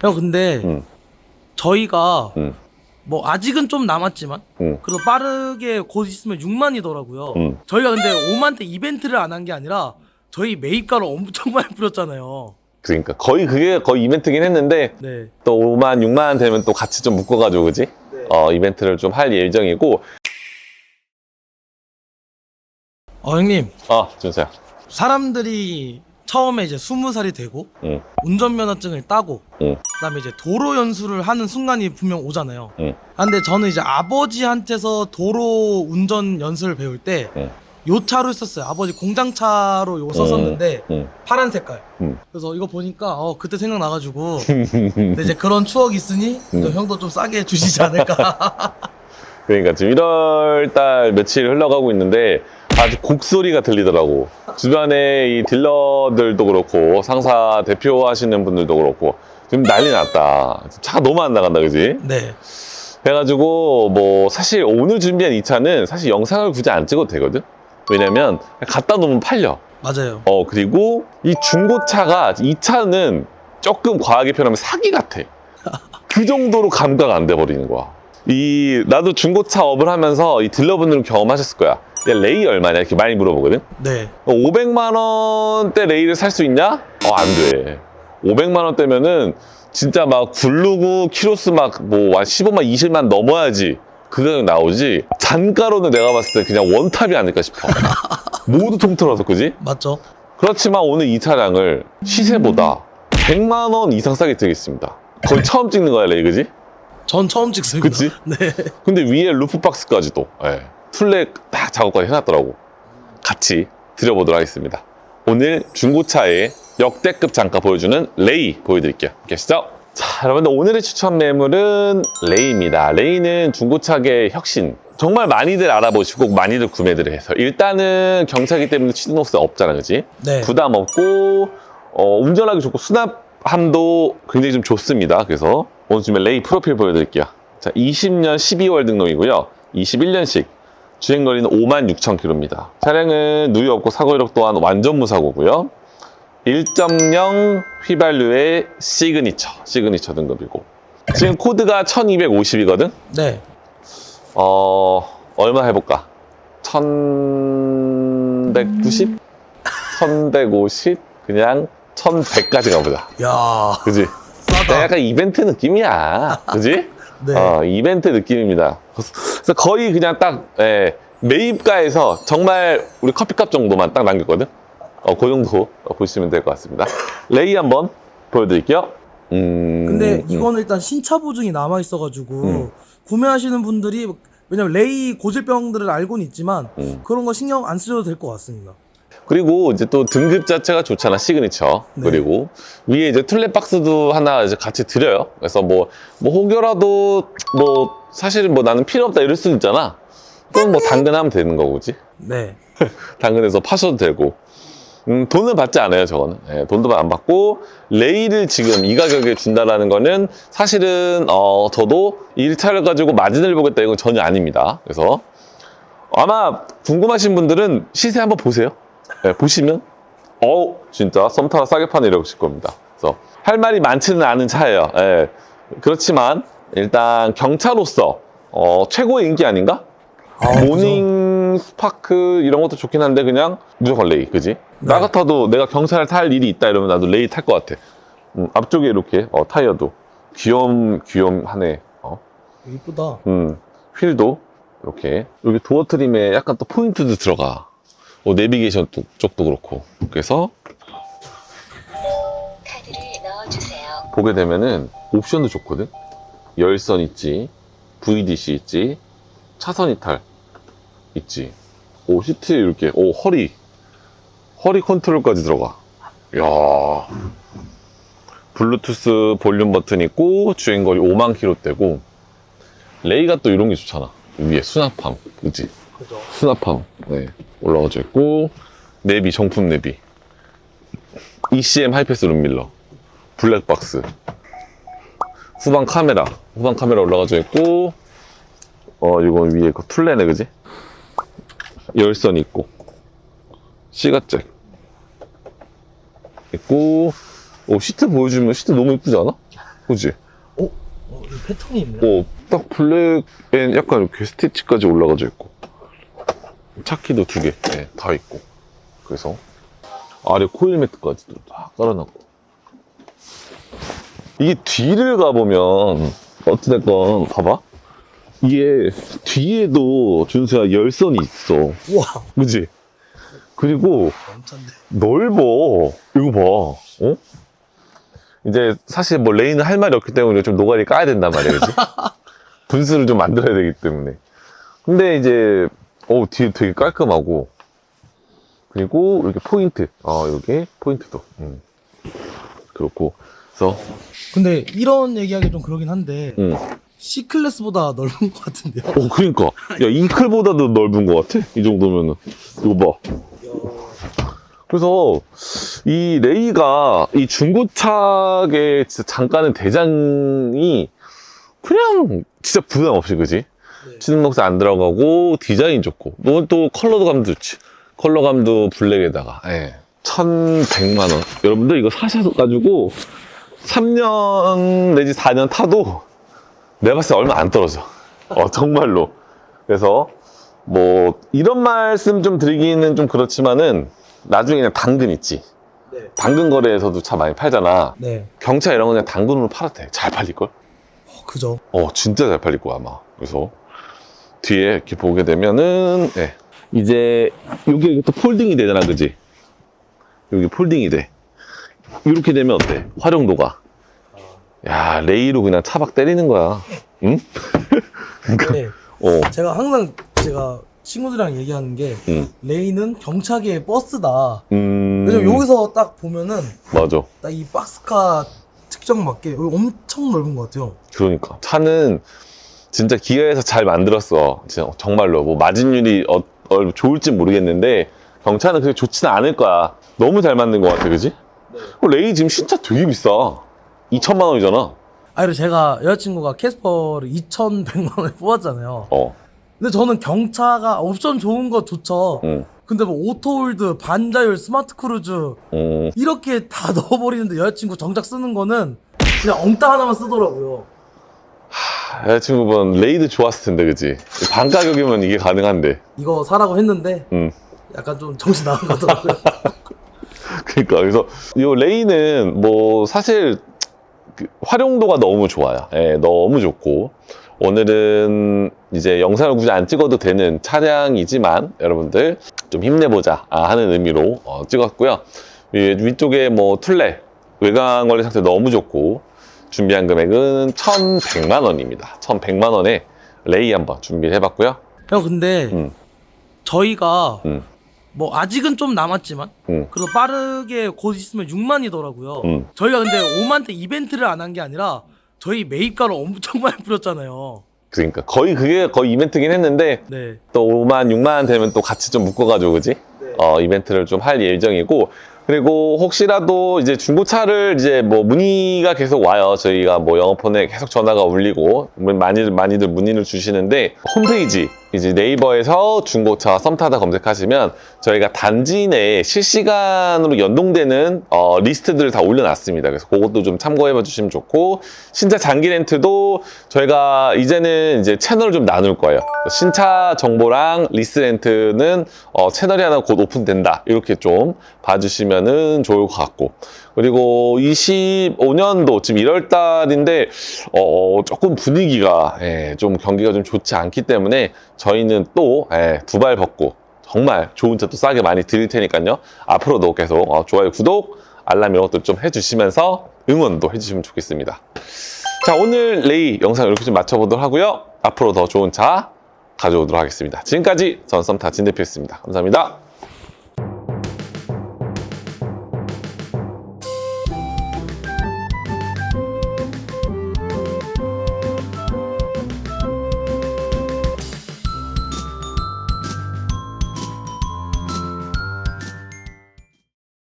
형 근데 응. 저희가 응. 뭐 아직은 좀 남았지만 응. 그래도 빠르게 곧 있으면 6만이더라고요. 응. 저희가 근데 5만 대 이벤트를 안 한 게 아니라 저희 매입가를 엄청 많이 뿌렸잖아요. 그러니까 거의 그게 거의 이벤트긴 했는데 네. 또 5만 6만 되면 또 같이 좀 묶어가지고 그지? 네. 어 이벤트를 좀 할 예정이고 어 형님 어 준서야 사람들이 처음에 이제 20살이 되고 응. 운전면허증을 따고 응. 그다음에 이제 도로 연수를 하는 순간이 분명 오잖아요. 응. 아, 근데 저는 이제 아버지한테서 도로 운전 연수를 배울 때 응. 요 차로 했었어요. 아버지 공장차로 요거 썼었는데 응. 파란 색깔. 응. 그래서 이거 보니까 어 그때 생각나가지고 근데 이제 그런 추억이 있으니 또 음. 형도 좀 싸게 주시지 않을까. 그러니까 지금 1월 달 며칠 흘러가고 있는데 아주 곡소리가 들리더라고. 주변에 이 딜러들도 그렇고 상사 대표하시는 분들도 그렇고 지금 난리 났다. 차가 너무 안 나간다, 그지? 네. 그래가지고 뭐 사실 오늘 준비한 이 차는 사실 영상을 굳이 안 찍어도 되거든. 왜냐면 갖다 놓으면 팔려. 맞아요. 어 그리고 이 중고차가 이 차는 조금 과하게 표현하면 사기 같아. 그 정도로 감가가 안돼 버리는 거야. 이 나도 중고차 업을 하면서 이 딜러분들은 경험하셨을 거야. 야, 레이 얼마냐 이렇게 많이 물어보거든. 네. 500만 원대 레이를 살 수 있냐? 어 안 돼. 500만 원대면은 진짜 막 굴르고 키로수 막뭐 15만 20만 넘어야지 그 가격 나오지. 잔가로는 내가 봤을 때 그냥 원탑이 아닐까 싶어. 모두 통틀어서 그지? 맞죠? 그렇지만 오늘 이 차량을 시세보다 100만 원 이상 싸게 드리겠습니다. 거의 처음 찍는 거야, 레이, 그지? 전 처음 찍습니다. 그치? 네. 근데 위에 루프박스까지도 예, 플렉 딱 작업까지 해놨더라고. 같이 드려보도록 하겠습니다. 오늘 중고차의 역대급 장가 보여주는 레이 보여드릴게요. 계시죠? 자, 여러분들 오늘의 추천 매물은 레이입니다. 레이는 중고차계 혁신. 정말 많이들 알아보시고 많이들 구매들을 해서 일단은 경차기 때문에 취등록세 없잖아, 그지? 네. 부담 없고 어, 운전하기 좋고 수납함도 굉장히 좀 좋습니다. 그래서 오늘 쯤에 레이 프로필 보여드릴게요. 자, 20년 12월 등록이고요. 21년식 주행 거리는 5만 6천 킬로입니다. 차량은 누유 없고 사고 이력 또한 완전 무사고고요. 1.0 휘발유의 시그니처, 시그니처 등급이고 지금 코드가 1250이거든. 네. 어, 얼마 해볼까? 1190? 1150? 그냥 1100까지 가보자. 야 그지? 싸다. 약간 이벤트 느낌이야. 그지? 네. 어, 이벤트 느낌입니다. 그래서 거의 그냥 딱, 예, 매입가에서 정말 우리 커피값 정도만 딱 남겼거든? 어, 그 정도 보시면 될 것 같습니다. 레이 한번 보여드릴게요. 음. 근데 음. 이거는 일단 신차 보증이 남아 있어가지고 음. 구매하시는 분들이 왜냐면 레이 고질병들을 알고는 있지만 음. 그런 거 신경 안 쓰셔도 될 것 같습니다. 그리고 이제 또 등급 자체가 좋잖아 시그니처. 네. 그리고 위에 이제 툴렛 박스도 하나 이제 같이 드려요. 그래서 뭐뭐 혹여라도 뭐 사실은 뭐 나는 필요 없다 이럴 수도 있잖아. 그럼 뭐 당근하면 되는 거고지? 네. 당근해서 파셔도 되고. 음, 돈은 받지 않아요 저거는. 예, 돈도 안 받고 레이를 지금 이 가격에 준다라는 거는 사실은 어 저도 이 차를 가지고 마진을 보겠다 이건 전혀 아닙니다. 그래서 아마 궁금하신 분들은 시세 한번 보세요 예, 보시면 어 진짜 썸타가 싸게 파네 이러실 겁니다 그래서 할 말이 많지는 않은 차예요 예, 그렇지만 일단 경차로서 어, 최고의 인기 아닌가? 아, 그죠? 모닝 스파크 이런 것도 좋긴 한데 그냥 무조건 레이 그지? 나 네. 같아도 내가 경차를 탈 일이 있다 이러면 나도 레이 탈 것 같아 음, 앞쪽에 이렇게 어, 타이어도 귀염 귀염하네 어? 이쁘다. 음, 휠도 이렇게 여기 도어 트림에 약간 또 포인트도 들어가 어, 내비게이션 도- 쪽도 그렇고. 그래서. 보게 되면은 옵션도 좋거든? 열선 있지 VDC 있지 차선 이탈 있지. 오 시트 이렇게. 오 허리. 허리 컨트롤까지 들어가. 이야. 블루투스 볼륨 버튼 있고 주행거리 5만 킬로대고 레이가 또 이런 게 좋잖아. 위에 수납함 그지 그죠. 수납함 네, 올라가져 있고 내비 정품 내비 ECM 하이패스 룸밀러 블랙박스 후방 카메라 후방 카메라 올라가져 있고 어 이건 위에 그 툴레네 그지 열선 있고 시가잭 있고 오 시트 보여주면 시트 너무 이쁘지 않아? 그지? 어? 어, 이 패턴이 있네요. 어, 딱 블랙엔 약간 이렇게 스티치까지 올라가져 있고. 차키도 두 개, 네, 다 있고. 그래서 아래 코일 매트까지도 다 깔아놨고. 이게 뒤를 가보면, 어찌됐건, 봐봐. 이게 뒤에도 준수야 열선이 있어. 우와, 그지? 그리고 엄청네. 넓어. 이거 봐. 어? 이제 사실 뭐 레이는 할 말이 없기 때문에 좀 노가리 까야 된단 말이야, 그지? 분수를 좀 만들어야 되기 때문에. 근데 이제, 어, 뒤에 되게 깔끔하고. 그리고 이렇게 포인트. 어, 여기 포인트도. 음. 그렇고. 그래서, 근데 이런 얘기하기 좀 그러긴 한데 음. C 클래스보다 넓은 것 같은데요. 어, 그러니까. 야, 잉클보다도 넓은 것 같아? 이 정도면은. 이거 봐. 그래서 이 레이가 이 중고차의 진짜 잠깐은 대장이 그냥 진짜 부담 없이 그지? 네. 치능록색 안 들어가고 디자인 좋고 또, 또 컬러감도 좋지 컬러감도 블랙에다가 예. 1100만 원 여러분들 이거 사셔가지고 3년 내지 4년 타도 내가 봤을 때 얼마 안 떨어져 어 정말로 그래서 뭐 이런 말씀 좀 드리기는 좀 그렇지만은 나중에 그냥 당근 있지 네. 당근 거래에서도 차 많이 팔잖아 네. 경차 이런 거 그냥 당근으로 팔아도 돼잘 팔릴걸? 어, 그죠. 어 진짜 잘 팔릴 거야 아마 그래서 뒤에 이렇게 보게 되면은 네. 이제 여기 또 폴딩이 되잖아 그지 여기 폴딩이 돼 이렇게 되면 어때 활용도가 야 레이로 그냥 차박 때리는 거야 응? 그러니까 네. 어 제가 항상 제가 친구들이랑 얘기하는 게 응. 레이는 경차계의 버스다. 음, 왜냐면 여기서 딱 보면은 맞아 딱 이 박스카 특정 맞게 여기 엄청 넓은 것 같아요. 그러니까 차는 진짜 기아에서 잘 만들었어. 진짜 정말로 뭐 마진율이 어, 어, 좋을지 모르겠는데 경차는 그렇게 좋지는 않을 거야. 너무 잘 만든 것 같아, 그지? 어, 레이 지금 신차 되게 비싸. 2천만 원이잖아. 아, 그리고 제가 여자친구가 캐스퍼를 2,100만 원에 뽑았잖아요. 어, 근데 저는 경차가 옵션 좋은 거 좋죠. 응, 근데 뭐 오토홀드, 반자율, 스마트 크루즈 응. 이렇게 다 넣어버리는데 여자친구 정작 쓰는 거는 그냥 엉따 하나만 쓰더라고요. 여자친구분 레이도 좋았을 텐데, 그지? 반 가격이면 이게 가능한데. 이거 사라고 했는데 응. 약간 좀 정신 나간 것 같더라고요. 그러니까 그래서 이 레이는 뭐 사실 그 활용도가 너무 좋아요. 예, 너무 좋고 오늘은 이제 영상을 굳이 안 찍어도 되는 차량이지만 여러분들 좀 힘내보자 아, 하는 의미로 어, 찍었고요. 위, 위쪽에 뭐 툴레 외관 관리 상태 너무 좋고 준비한 금액은 1,100만 원입니다. 1,100만 원에 레이 한번 준비를 해봤고요. 형 근데 음. 저희가 음. 뭐 아직은 좀 남았지만 음. 그래도 빠르게 곧 있으면 6만이더라고요. 음. 저희가 근데 5만 대 이벤트를 안 한 게 아니라 저희 매입가를 엄청 많이 뿌렸잖아요. 그러니까 거의 그게 거의 이벤트긴 했는데 네. 또 5만, 6만 되면 또 같이 좀 묶어가지고, 그지? 네. 어, 이벤트를 좀 할 예정이고, 그리고 혹시라도 이제 중고차를 이제 뭐 문의가 계속 와요. 저희가 뭐 영어폰에 계속 전화가 울리고, 많이들, 많이들 문의를 주시는데, 홈페이지, 이제 네이버에서 중고차 썸타다 검색하시면 저희가 단지 내에 실시간으로 연동되는 어, 리스트들을 다 올려놨습니다. 그래서 그것도 좀 참고해봐 주시면 좋고, 신차 장기 렌트도 저희가 이제는 이제 채널을 좀 나눌 거예요. 신차 정보랑 리스 렌트는 어, 채널이 하나 곧 오픈된다. 이렇게 좀 봐주시면은 좋을 것 같고. 그리고 25년도 지금 1월 달인데, 어, 조금 분위기가, 예, 좀 경기가 좀 좋지 않기 때문에 저희는 또, 예, 두발 벗고 정말 좋은 차 또 싸게 많이 드릴 테니까요. 앞으로도 계속 어, 좋아요, 구독, 알람 이런 것들 좀 해주시면서 응원도 해주시면 좋겠습니다. 자, 오늘 레이 영상 이렇게 좀 마쳐보도록 하고요. 앞으로 더 좋은 차 가져오도록 하겠습니다. 지금까지 전 썸타 진 대표였습니다. 감사합니다.